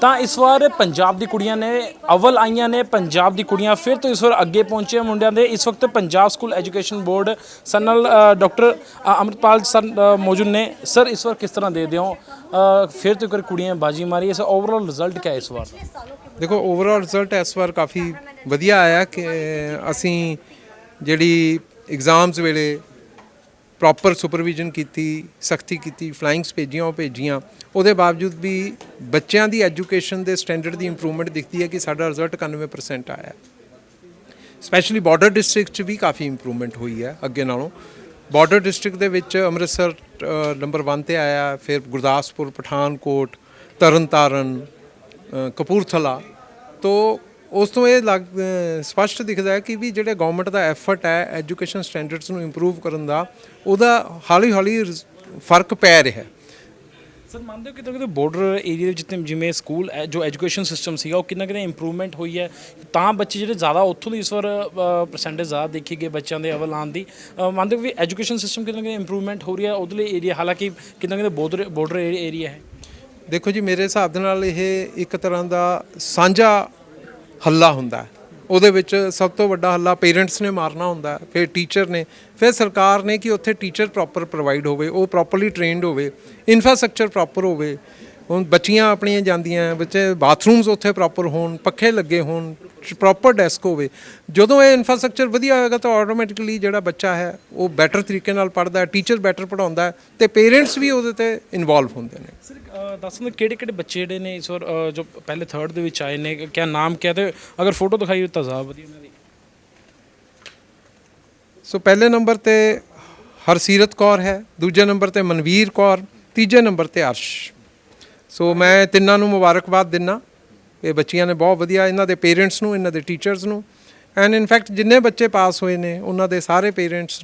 ਤਾਂ ਇਸ ਵਾਰ ਪੰਜਾਬ ਦੀ ਕੁੜੀਆਂ ਨੇ ਅਵਲ ਆਈਆਂ ਨੇ ਪੰਜਾਬ ਦੀ ਕੁੜੀਆਂ ਫਿਰ ਤੋਂ ਇਸ ਵਾਰ ਅੱਗੇ ਪਹੁੰਚੇ ਮੁੰਡਿਆਂ ਦੇ। ਇਸ ਵਕਤ Punjab school education board sir ਨਾਲ ਡਾਕਟਰ ਅ, ਅਮਰਪਾਲ ਸਰ ਮੌਜੂਦ ਨੇ। ਸਰ ਇਸ ਵਾਰ ਕਿਸ ਤਰ੍ਹਾਂ ਦੇ ਦਿਓ? ਫਿਰ ਤੋਂ ਇੱਕ ਕੁੜੀਆਂ ਬਾਜੀ ਮਾਰੀ ਇਸ ਓਵਰਆਲ ਰਿਜ਼ਲਟ ਕਿਆ ਇਸ ਵਾਰ? ਦੇਖੋ ਓਵਰਆਲ ਰਿਜ਼ਲਟ ਇਸ ਵਾਰ ਕਾਫੀ ਵਧੀਆ ਆਇਆ ਕਿ ਅਸੀਂ ਜਿਹੜੀ ਐਗਜ਼ਾਮਸ ਵੇਲੇ ਪ੍ਰੋਪਰ ਸੁਪਰਵਿਜ਼ਨ ਕੀਤੀ, ਸਖਤੀ ਕੀਤੀ ਫਲਾਈਂਗਸ ਭੇਜੀਆਂ, ਉਹ ਭੇਜੀਆਂ। ਉਹਦੇ ਬਾਵਜੂਦ ਵੀ ਬੱਚਿਆਂ ਦੀ ਐਜੂਕੇਸ਼ਨ ਦੇ ਸਟੈਂਡਰਡ ਦੀ ਇੰਪਰੂਵਮੈਂਟ ਦਿਖਦੀ ਹੈ ਕਿ ਸਾਡਾ ਰਿਜ਼ਲਟ 91% ਆਇਆ। ਸਪੈਸ਼ਲੀ ਬਾਰਡਰ ਡਿਸਟ੍ਰਿਕਟ 'ਚ ਵੀ ਕਾਫੀ ਇੰਪਰੂਵਮੈਂਟ ਹੋਈ ਹੈ ਅੱਗੇ ਨਾਲੋਂ। ਬਾਰਡਰ ਡਿਸਟ੍ਰਿਕਟ ਦੇ ਵਿੱਚ ਅੰਮ੍ਰਿਤਸਰ ਨੰਬਰ 1 ਤੇ ਆਇਆ, ਫਿਰ ਗੁਰਦਾਸਪੁਰ, ਪਠਾਨਕੋਟ, ਤਰਨਤਾਰਨ ਕਪੂਰਥਲਾ। ਤੋਂ ਉਸ ਤੋਂ ਇਹ ਲੱਗ ਸਪਸ਼ਟ ਦਿਖਦਾ ਹੈ ਕਿ ਵੀ ਜਿਹੜੇ ਗਵਰਨਮੈਂਟ ਦਾ ਐਫਰਟ ਹੈ ਐਜੂਕੇਸ਼ਨ ਸਟੈਂਡਰਡਸ ਨੂੰ ਇੰਪਰੂਵ ਕਰਨ ਦਾ ਉਹਦਾ ਹੌਲੀ ਹੌਲੀ ਫ਼ਰਕ ਪੈ ਰਿਹਾ ਹੈ। ਸਰ ਮੰਨਦੇ ਹੋ ਕਿਤੇ ਕਿਤੇ ਬਾਰਡਰ ਏਰੀਆ ਵਿੱਚ ਜਿੱਥੇ ਜਿਵੇਂ ਸਕੂਲ ਜੋ ਐਜੂਕੇਸ਼ਨ ਸਿਸਟਮ ਸੀਗਾ ਉਹ ਕਿੰਨਾ ਕਿਤੇ ਇੰਪਰੂਵਮੈਂਟ ਹੋਈ ਹੈ? ਤਾਂ ਬੱਚੇ ਜਿਹੜੇ ਜ਼ਿਆਦਾ ਉੱਥੋਂ ਦੀ ਇਸ ਵਾਰ ਪਰਸੈਂਟੇਜ ਜ਼ਿਆਦਾ ਦੇਖੀ ਗਏ ਬੱਚਿਆਂ ਦੇ ਅਵਲ ਆਉਣ ਦੀ। ਮੰਨਦੇ ਹੋ ਵੀ ਐਜੂਕੇਸ਼ਨ ਸਿਸਟਮ ਕਿਤੇ ਕਿਤੇ ਇੰਪਰੂਵਮੈਂਟ ਹੋ ਰਹੀ ਹੈ? ਉਹਦੇ ਏਰੀਆ ਹਾਲਾਂਕਿ ਕਿਤੇ ਕਿਤੇ ਬਾਰਡਰ ਬਾਰਡਰ ਏਰੀਆ ਹੈ। ਦੇਖੋ ਜੀ ਮੇਰੇ ਹਿਸਾਬ ਦੇ ਨਾਲ ਇਹ ਇੱਕ ਤਰ੍ਹਾਂ ਦਾ ਸਾਂਝਾ ਹੱਲਾ ਹੁੰਦਾ ਉਹਦੇ ਵਿੱਚ ਸਭ ਤੋਂ ਵੱਡਾ ਹੱਲਾ ਪੇਰੈਂਟਸ ਨੇ ਮਾਰਨਾ ਹੁੰਦਾ ਫਿਰ ਟੀਚਰ ਨੇ, ਫਿਰ ਸਰਕਾਰ ਨੇ ਕਿ ਉੱਥੇ ਟੀਚਰ ਪ੍ਰੋਪਰ ਪ੍ਰੋਵਾਈਡ ਹੋਵੇ, ਉਹ ਪ੍ਰੋਪਰਲੀ ਟ੍ਰੇਨਡ ਹੋਵੇ, ਇਨਫਰਾਸਟ੍ਰਕਚਰ ਪ੍ਰੋਪਰ ਹੋਵੇ। ਹੁਣ ਬੱਚੀਆਂ ਆਪਣੀਆਂ ਜਾਂਦੀਆਂ ਬੱਚੇ ਬਾਥਰੂਮਸ ਉੱਥੇ ਪ੍ਰੋਪਰ ਹੋਣ ਪੱਖੇ ਲੱਗੇ ਹੋਣ ਪ੍ਰੋਪਰ ਡੈਸਕ ਹੋਵੇ। ਜਦੋਂ ਇਹ ਇਨਫਰਾਸਟ੍ਰਕਚਰ ਵਧੀਆ ਹੋਏਗਾ ਤਾਂ ਆਟੋਮੈਟਿਕਲੀ ਜਿਹੜਾ ਬੱਚਾ ਹੈ ਉਹ ਬੈਟਰ ਤਰੀਕੇ ਨਾਲ ਪੜ੍ਹਦਾ ਹੈ ਟੀਚਰ ਬੈਟਰ ਪੜ੍ਹਾਉਂਦਾ ਹੈ ਤੇ ਪੇਰੈਂਟਸ ਵੀ ਉਹਦੇ ਤੇ ਇਨਵੋਲਵ ਹੁੰਦੇ ਨੇ। ਸਰ ਦੱਸ ਦਿਓ ਕਿਹੜੇ ਕਿਹੜੇ ਬੱਚੇ ਜਿਹੜੇ ਨੇ ਇਸ ਵਾਰ ਜੋ ਪਹਿਲੇ ਥਰਡ ਦੇ ਵਿੱਚ ਆਏ ਨੇ ਕਿਆ ਨਾਮ ਕਿਆ ਤੇ ਅਗਰ ਫੋਟੋ ਦਿਖਾਈ ਤਾਂ ਜ਼ਿਆਦਾ ਵਧੀਆ ਉਹਨਾਂ ਦੀ। ਸੋ ਪਹਿਲੇ ਨੰਬਰ ਤੇ ਹਰਸੀਰਤ ਕੌਰ ਹੈ ਦੂਜੇ ਨੰਬਰ ਤੇ ਮਨਵੀਰ ਕੌਰ ਤੀਜੇ ਨੰਬਰ ਤੇ ਅਰਸ਼। ਸੋ ਮੈਂ ਤਿੰਨਾਂ ਨੂੰ ਮੁਬਾਰਕਬਾਦ ਦਿੰਨਾ। ਇਹ ਬੱਚੀਆਂ ਨੇ ਬਹੁਤ ਵਧੀਆ ਇਹਨਾਂ ਦੇ ਪੇਰੈਂਟਸ ਨੂੰ ਇਹਨਾਂ ਦੇ ਟੀਚਰਸ ਨੂੰ। ਐਂਡ ਇਨਫੈਕਟ ਜਿੰਨੇ ਬੱਚੇ ਪਾਸ ਹੋਏ ਨੇ ਉਹਨਾਂ ਦੇ ਸਾਰੇ ਪੇਰੈਂਟਸ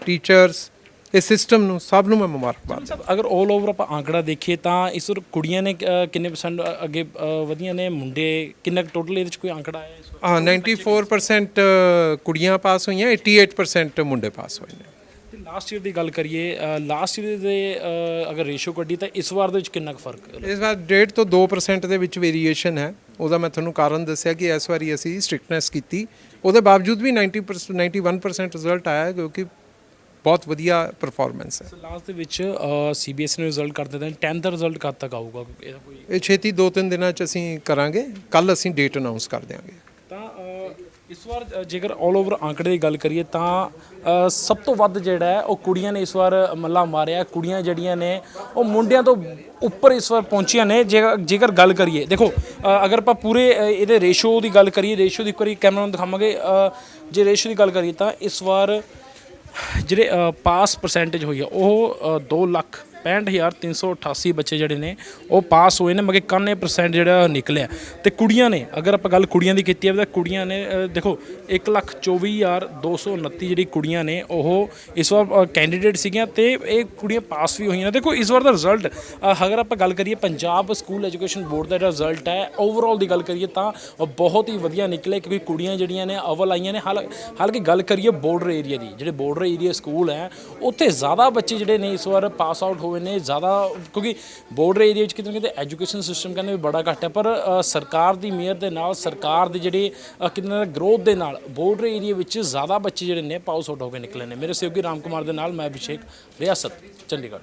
ਟੀਚਰਸ ਇਸ ਸਿਸਟਮ ਨੂੰ ਸਭ ਨੂੰ ਮੈਂ ਮੁਬਾਰਕਬਾਦ ਅਗਰ 올 ਓਵਰ ਆਪਾਂ ਆਂਕੜਾ ਦੇਖੀਏ ਤਾਂ ਇਸ ਵਰ ਕੁੜੀਆਂ ਨੇ ਕਿੰਨੇ ਪਰਸੈਂਟ ਅੱਗੇ ਵਧੀਆਂ ਨੇ? ਮੁੰਡੇ ਕਿੰਨਾ ਟੋਟਲ ਇਹਦੇ ਵਿੱਚ ਕੋਈ ਆਂਕੜਾ ਆਇਆ ਹਾਂ 94% ਕੁੜੀਆਂ ਪਾਸ ਹੋਈਆਂ 88% ਮੁੰਡੇ ਪਾਸ ਹੋਏ ਨੇ। ਲਾਸਟ ਈਅਰ ਦੀ ਗੱਲ ਕਰੀਏ ਲਾਸਟ ਈਅਰ ਦੇ ਅਗਰ ਰੇਸ਼ੋ ਕੱਢੀ ਤਾਂ ਇਸ ਵਾਰ ਦੇ ਵਿੱਚ ਕਿੰਨਾ ਕੁ ਫ਼ਰਕ? ਇਸ ਵਾਰ 1.5 ਤੋਂ 2% ਦੇ ਵਿੱਚ ਵੇਰੀਏਸ਼ਨ ਹੈ। ਉਹਦਾ ਮੈਂ ਤੁਹਾਨੂੰ ਕਾਰਨ ਦੱਸਿਆ ਕਿ ਇਸ ਵਾਰੀ ਅਸੀਂ ਸਟ੍ਰਿਕਟਨੈਸ ਕੀਤੀ। ਉਹਦੇ ਬਾਵਜੂਦ ਵੀ 90% 91% ਰਿਜ਼ਲਟ ਆਇਆ ਕਿਉਂਕਿ ਬਹੁਤ ਵਧੀਆ ਪਰਫਾਰਮੈਂਸ ਹੈ। ਲਾਸਟ ਦੇ ਵਿੱਚ ਸੀਬੀਐਸਈ ਨੇ ਰਿਜ਼ਲਟ ਕਰ ਦਿੱਤਾ 10th ਦਾ ਰਿਜ਼ਲਟ ਕਦ ਤੱਕ ਆਊਗਾ? ਇਹ ਛੇਤੀ 2-3 ਦਿਨਾਂ ਚ ਅਸੀਂ ਕਰਾਂਗੇ। ਕੱਲ ਅਸੀਂ ਡੇਟ ਅਨਾਉਂਸ ਕਰ ਦਿਆਂਗੇ। ਇਸ ਵਾਰ ਜੇਕਰ 올 ਓਵਰ ਆંકੜੇ ਦੀ ਗੱਲ ਕਰੀਏ ਤਾਂ ਸਭ ਤੋਂ ਵੱਧ ਜਿਹੜਾ ਹੈ, ਉਹ ਕੁੜੀਆਂ ਨੇ ਇਸ ਵਾਰ ਮੱਲਾ ਮਾਰਿਆ। ਕੁੜੀਆਂ ਜਿਹੜੀਆਂ ਨੇ, ਉਹ ਮੁੰਡਿਆਂ ਤੋਂ ਉੱਪਰ ਇਸ ਵਾਰ ਪਹੁੰਚੀਆਂ ਨੇ। ਜੇਕਰ ਜੇਕਰ ਗੱਲ ਕਰੀਏ, ਦੇਖੋ ਅਗਰ ਆਪਾਂ ਪੂਰੇ ਇਹਦੇ ਰੇਸ਼ੋ ਦੀ ਗੱਲ ਕਰੀਏ ਰੇਸ਼ੋ ਦੀ ਇੱਕ ਵਾਰੀ ਕੈਮਰਾ ਨੂੰ ਦਿਖਾਵਾਂਗੇ ਜੇ ਰੇਸ਼ੋ ਦੀ ਗੱਲ ਕਰੀਏ ਤਾਂ ਇਸ ਵਾਰ ਜਿਹੜੇ ਪਾਸ ਪਰਸੈਂਟੇਜ ਹੋਈ ਆ ਉਹ 2 ਲੱਖ 65388 ਬੱਚੇ ਜਿਹੜੇ ਨੇ ਉਹ ਪਾਸ ਹੋਏ ਨੇ ਮਗੇ 91% ਜਿਹੜਾ ਨਿਕਲਿਆ ਤੇ ਕੁੜੀਆਂ ਨੇ ਅਗਰ ਆਪਾਂ ਗੱਲ ਕੁੜੀਆਂ ਦੀ ਕੀਤੀ ਜਾਵੇ ਤਾਂ ਕੁੜੀਆਂ ਨੇ ਅ, ਦੇਖੋ 124229 ਜਿਹੜੀ ਕੁੜੀਆਂ ਨੇ ਉਹ ਇਸ ਵਾਰ ਕੈਂਡੀਡੇਟ ਸੀਗੀਆਂ ਤੇ ਇਹ ਕੁੜੀਆਂ ਪਾਸ ਵੀ ਹੋਈਆਂ ਨੇ। ਦੇਖੋ ਇਸ ਵਾਰ ਦਾ ਰਿਜ਼ਲਟ ਅਗਰ ਆਪਾਂ ਗੱਲ ਕਰੀਏ ਪੰਜਾਬ ਸਕੂਲ ਐਜੂਕੇਸ਼ਨ ਬੋਰਡ ਦਾ ਜਿਹੜਾ ਰਿਜ਼ਲਟ ਹੈ ਓਵਰਆਲ ਦੀ ਗੱਲ ਕਰੀਏ ਤਾਂ ਉਹ ਬਹੁਤ ਹੀ ਵਧੀਆ ਨਿਕਲੇ ਕਿਉਂਕਿ ਕੁੜੀਆਂ ਜਿਹੜੀਆਂ ਨੇ ਅਵਲ ਆਈਆਂ ਨੇ। ਹਾਲ ਹਾਲਾਂਕਿ ਗੱਲ ਕਰੀਏ ਬਾਰਡਰ ਏਰੀਆ ਦੀ ਜਿਹੜੇ ਬਾਰਡਰ ਏਰੀਆ ਸਕੂਲ ਹੈ ਉੱਥੇ ਜ਼ਿਆਦਾ ਬੱਚੇ ਜਿਹੜੇ ਨੇ ਇਸ ਵਾਰ ਪਾਸ ਆਊਟ ਹੋਏ ਨੇ ਜ਼ਿਆਦਾ, ਕਿਉਂਕਿ ਬਾਰਡਰ ਏਰੀਆ ਵਿੱਚ ਕਿਤੇ ਨਾ ਕਿਤੇ ਐਜੂਕੇਸ਼ਨ ਸਿਸਟਮ ਕਹਿੰਦੇ ਵੀ ਬੜਾ ਘੱਟ ਹੈ, ਪਰ ਸਰਕਾਰ ਦੀ ਮਿਹਰ ਦੇ ਨਾਲ, ਸਰਕਾਰ ਦੀ ਜਿਹੜੀ ਕਿਤੇ ਨਾ ਗਰੋਥ ਦੇ ਨਾਲ ਬਾਰਡਰ ਏਰੀਆ ਵਿੱਚ ਜ਼ਿਆਦਾ ਬੱਚੇ ਜਿਹੜੇ ਨੇ ਪਾਸ ਆਊਟ ਹੋ ਕੇ ਨਿਕਲੇ ਨੇ। ਮੇਰੇ ਸਹਿਯੋਗੀ ਰਾਮ ਕੁਮਾਰ ਦੇ ਨਾਲ ਮੈਂ ਅਭਿਸ਼ੇਕ, ਰਿਆਸਤ, ਚੰਡੀਗੜ੍ਹ।